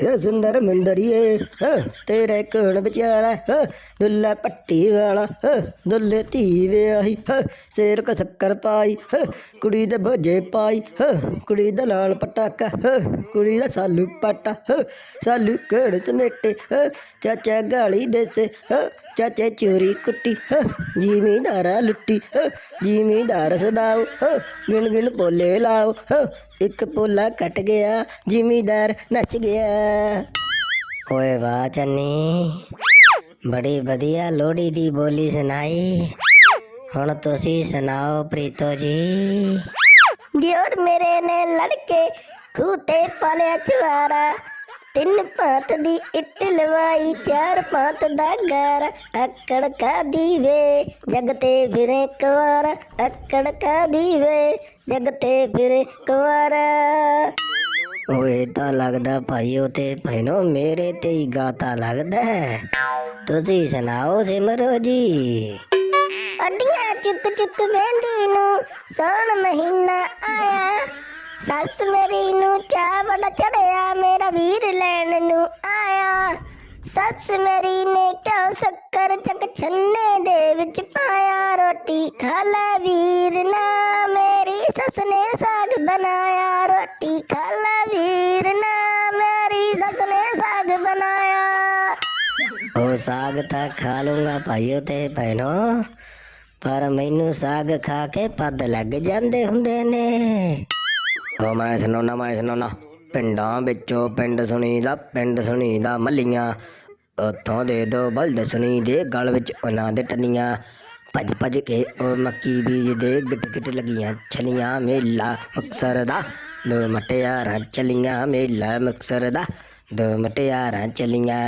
ਇਹ ਸੁੰਦਰ ਮੁੰਦਰੀਏ ਹਾਂ, ਤੇਰੇ ਕੋਲ ਵਿਚਾਰਾ ਦੁੱਲਾ ਪੱਟੀ ਵਾਲਾ ਦੁੱਲੇ ਧੀ ਵਿਆਹੀ ਸਿਰ ਕੋ ਪਾਈ ਕੁੜੀ ਦੇ ਭੋਜੇ ਪਾਈ ਕੁੜੀ ਦਾ ਲਾਲ ਪਟਾਕਾ ਕੁੜੀ ਦਾ ਸਾਲੂ ਪਟਾ ਸਾਲੂ ਕੋੜ ਸਮੇਟੇ ਚਾਚਾ ਗਾਲੀ ਦੇਸੇ ਹਾਂ, ਚਾਚੇ ਚੋਰੀ ਕੁੱਟੀ ਹਾਂ, ਜ਼ਿਮੀਂਦਾਰਾ ਲੁੱਟੀ ਹਾਂ, ਜ਼ਿਮੀਂਦਾਰ ਸਦਾਓ ਹਾਂ, ਗਿਣ ਗਿਣ ਪੋਲੇ ਲਾਓ ਇੱਕ ਪੋਲਾ ਕੱਟ ਗਿਆ, ਜ਼ਿਮੀਂਦਾਰ ਨੱਚ ਗਿਆ। ਓਏ ਵਾਹ ਚੰਨੀ, ਬੜੀ ਵਧੀਆ ਲੋੜੀ ਦੀ ਬੋਲੀ ਸੁਣਾਈ। ਹੁਣ ਤੁਸੀਂ ਸੁਣਾਓ ਪ੍ਰੀਤੋ ਜੀ। ਦਿਓਰ ਮੇਰੇ ਨੇ ਲੜਕੇ ਖੂਤੇ ਪਾਲਿਆ ਚਵਾਰਾ ਤਿੰਨ ਪਾਤ ਦੀ ਇੱਟ ਲਵਾਈ, ਚਾਰ ਪਾਤ ਦਾ ਘਰ ਅਕੜ ਕਾ ਦੀਵੇ ਜਗ ਤੇ ਫਿਰੇ ਕੁਵਾਰਾ ਅਕੜ ਕਾ ਦੀਵੇ ਜਗ ਤੇ ਫਿਰੇ ਕੁਵਾਰਾ। ਓਏ ਤਾਂ ਲੱਗਦਾ ਭਾਈਓ ਤੇ ਭੈਣੋ, ਮੇਰੇ ਤੇ ਹੀ ਗਾਤਾ ਲੱਗਦਾ ਹੈ। ਤੁਸੀਂ ਸੁਣਾਓ ਸਿਮਰੋ ਜੀ। ਅੱਡੀਆਂ ਚੁੱਕ ਚੁੱਕ ਵੇਂਦੀ ਨੂੰ ਸੌਣ ਮਹੀਨਾ ਆਇਆ। ਸੱਸ ਮੇਰੀ ਨੂੰ ਚਾਹ ਬੜਾ ਚੜਿਆ, ਮੇਰਾ ਵੀਰ ਲੈਣ ਨੂੰ ਆਇਆ। ਸੱਸ ਮੇਰੀ ਨੇ ਕਿਉਂ ਸ਼ੱਕਰ ਚੱਕ ਛੰਨੇ ਦੇ ਵਿੱਚ ਪਾਇਆ, ਰੋਟੀ ਖਾ ਲੈ ਵੀਰ ਨਾ, ਮੇਰੀ ਸੱਸ ਨੇ ਸਾਗ ਬਣਾਇਆ, ਰੋਟੀ ਖਾ ਲੈ ਵੀਰ ਨਾ, ਮੇਰੀ ਸੱਸ ਨੇ ਸਾਗ ਬਣਾਇਆ। ਉਹ ਸਾਗ ਤਾਂ ਖਾ ਲੂੰਗਾ ਭਾਈਓ ਤੇ ਭੈਣੋ, ਪਰ ਮੈਨੂੰ ਸਾਗ ਖਾ ਕੇ ਪੱਦ ਲੱਗ ਜਾਂਦੇ ਹੁੰਦੇ ਨੇ। ਉਹ ਮੈਂ ਸੁਣਾਉਣਾ ਮੈਂ ਸੁਣਾਉਣਾ ਪਿੰਡਾਂ ਵਿੱਚੋਂ ਪਿੰਡ ਸੁਣੀਦਾ ਪਿੰਡ ਸੁਣੀਦਾ ਮੱਲੀਆਂ। ਉੱਥੋਂ ਦੇ ਦੋ ਬਲਦ ਸੁਣੀ ਦੇ ਗਲ ਵਿੱਚ ਉਹਨਾਂ ਦੇ ਟੰਨੀਆਂ। ਭੱਜ ਭੱਜ ਕੇ ਉਹ ਮੱਕੀ ਬੀਜਦੇ ਗਿੱਟ ਗਿੱਟ ਲੱਗੀਆਂ ਛਲੀਆਂ। ਮੇਲਾ ਮੁਕਸਰ ਦਾ ਦੋ ਮਟਿਆਰਾਂ ਚਲੀਆਂ ਮੇਲਾ ਮੁਕਸਰ ਦਾ ਦੋ ਮਟਿਆਰਾਂ ਚਲੀਆਂ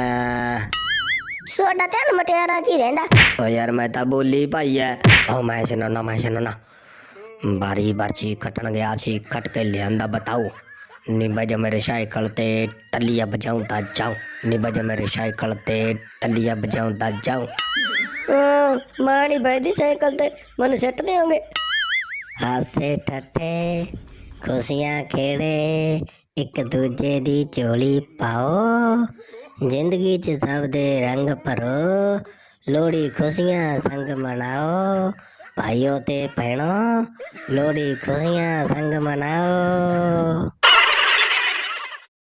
ਸੋਡਾ ਤੇ ਮਟਿਆਰਾਂ ਚ ਹੀ ਰਹਿੰਦਾ। ਓ ਯਾਰ ਮੈਂ ਤਾਂ ਬੋਲੀ ਭਾਈ ਐ। ਓ ਮੈਂ ਸੁਣਾਉਣਾ ਮੈਂ ਸੁਣਾਉਣਾ ਬਾਰੀ ਬਾਰੀ ਖਟਣ ਗਿਆ ਸੀ ਖਟ ਕੇ ਲਿਆਂਦਾ ਬਤਾਓ ਨਿਬਜ ਮੇਰੇ ਸਾਈਕਲ ਤੇ ਟੱਲੀਆਂ ਬਜਾਉਂ ਤਾਂ ਜਾਉ ਨਿਬਜ ਮੇਰੇ ਸਾਈਕਲ ਤੇ ਟੱਲੀਆਂ ਬਜਾਉਂ ਤਾਂ ਜਾਉ ਮਾਣੀ ਬਾਈ ਦੀ ਸਾਈਕਲ ਤੇ ਮਨ ਸੱਟ ਦੇਓਗੇ? ਹਾਸੇ ਠੱਠੇ ਖੁਸ਼ੀਆਂ ਖੇੜੇ ਇੱਕ ਦੂਜੇ ਦੀ ਝੋਲੀ ਪਾਓ। ਜ਼ਿੰਦਗੀ 'ਚ ਸਭ ਦੇ ਰੰਗ ਭਰੋ ਲੋੜੀ ਖੁਸ਼ੀਆਂ ਸੰਗ ਮਨਾਓ। ਭਾਈਓ ਤੇ ਭੈਣੋ ਲੋੜੀ ਖੁਸ਼ੀਆਂ ਸੰਗ ਮਨਾਓ।